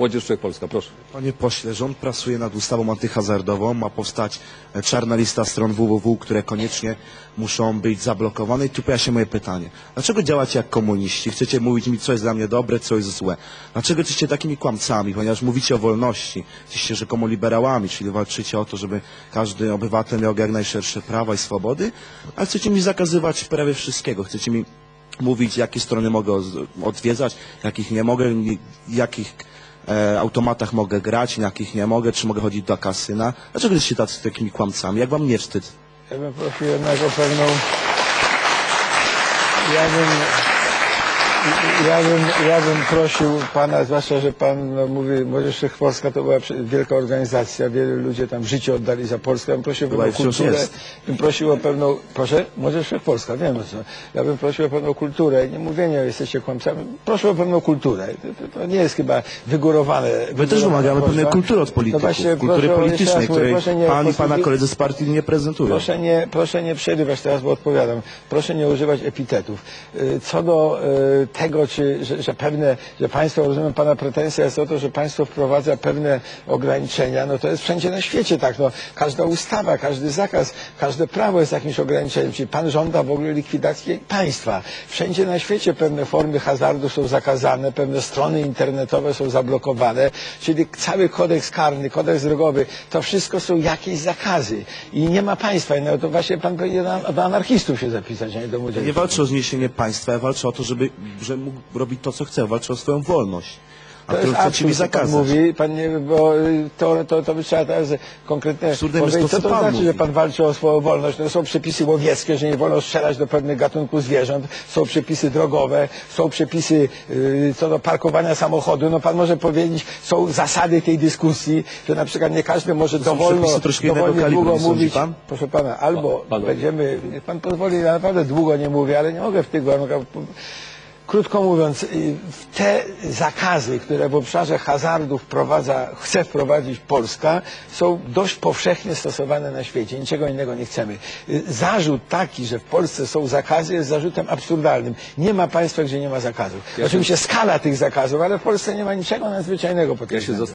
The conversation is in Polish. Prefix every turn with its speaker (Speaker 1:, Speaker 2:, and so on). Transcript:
Speaker 1: Młodzież Wszechpolska, proszę.
Speaker 2: Panie pośle, rząd pracuje nad ustawą antyhazardową. Ma powstać e, czarna lista stron www, które koniecznie muszą być zablokowane. I tu pojawia się moje pytanie. Dlaczego działacie jak komuniści? Chcecie mówić mi, co jest dla mnie dobre, co jest złe. Dlaczego jesteście takimi kłamcami? Ponieważ mówicie o wolności. Jesteście rzekomo liberałami, czyli walczycie o to, żeby każdy obywatel miał jak najszersze prawa i swobody, ale chcecie mi zakazywać prawie wszystkiego. Chcecie mi mówić, jakie strony mogę od- odwiedzać, jakich nie mogę, jakich e, automatach mogę grać, na jakich nie mogę, czy mogę chodzić do kasyna. Dlaczego jesteście tacy takimi kłamcami? Jak wam nie wstyd?
Speaker 3: Ja bym prosił jednak o pewną... Ja bym... Ja bym, ja bym prosił pana, zwłaszcza, że pan no, mówi, Młodzież Wszechpolska to była wielka organizacja, wielu ludzie tam życie oddali za Polskę. Ja bym prosił o pewną
Speaker 2: wciąż
Speaker 3: kulturę.
Speaker 2: jest.
Speaker 3: Bym prosił o pewną, proszę, Młodzież Wszechpolska, wiem o co. Ja bym prosił o pewną kulturę. Nie mówienie, jesteście kłamcami. Proszę o pewną kulturę. To, to, to nie jest chyba wygórowane.
Speaker 2: My też wymagamy pewnej kultury od polityków, kultury politycznej, której pan i pana koledzy z partii nie prezentują.
Speaker 3: Proszę nie, proszę nie przerywać teraz, bo odpowiadam. Proszę nie używać epitetów. Y, Co do y, tego, czy, że, że pewne, że państwo, rozumiem pana pretensja jest o to, że państwo wprowadza pewne ograniczenia, no to jest wszędzie na świecie tak. No, każda ustawa, każdy zakaz, każde prawo jest jakimś ograniczeniem. Czyli pan żąda w ogóle likwidacji państwa. Wszędzie na świecie pewne formy hazardu są zakazane, pewne strony internetowe są zablokowane, czyli cały kodeks karny, kodeks drogowy, to wszystko są jakieś zakazy. I nie ma państwa. No to właśnie pan powinien do anarchistów się zapisać, a nie do młodzieży.
Speaker 2: nie walczę o zniesienie państwa, ja walczę o to, żeby, że mógł robić to, co chce. Walczę o swoją wolność. A
Speaker 3: To
Speaker 2: którą
Speaker 3: jest
Speaker 2: chcecie mi
Speaker 3: absurd, co pan
Speaker 2: zakazać.
Speaker 3: mówi, pan nie, bo y, to, to, to by trzeba teraz konkretnie
Speaker 2: Absurdem jest
Speaker 3: powiedzieć,
Speaker 2: to,
Speaker 3: co to
Speaker 2: pan
Speaker 3: znaczy,
Speaker 2: mówi.
Speaker 3: że pan walczy o swoją wolność. No, są przepisy łowieckie, że nie wolno strzelać do pewnych gatunków zwierząt, są przepisy drogowe, są przepisy y, co do parkowania samochodu. No pan może powiedzieć, są zasady tej dyskusji, że na przykład nie każdy może dowolno,
Speaker 2: przepisy troszkę innego
Speaker 3: dowolnie
Speaker 2: kalibru,
Speaker 3: długo
Speaker 2: nie sądzi
Speaker 3: mówić.
Speaker 2: pan?
Speaker 3: Proszę pana, albo będziemy, niech pan pozwoli, ja naprawdę długo nie mówię, ale nie mogę w tych warunkach. Krótko mówiąc, y, te zakazy, które w obszarze hazardu wprowadza, chce wprowadzić Polska, są dość powszechnie stosowane na świecie. Niczego innego nie chcemy. Y, Zarzut taki, że w Polsce są zakazy, jest zarzutem absurdalnym. Nie ma państwa, gdzie nie ma zakazów. Oczywiście skala tych zakazów, ale w Polsce nie ma niczego nadzwyczajnego pod tym
Speaker 1: Ja się
Speaker 3: względem.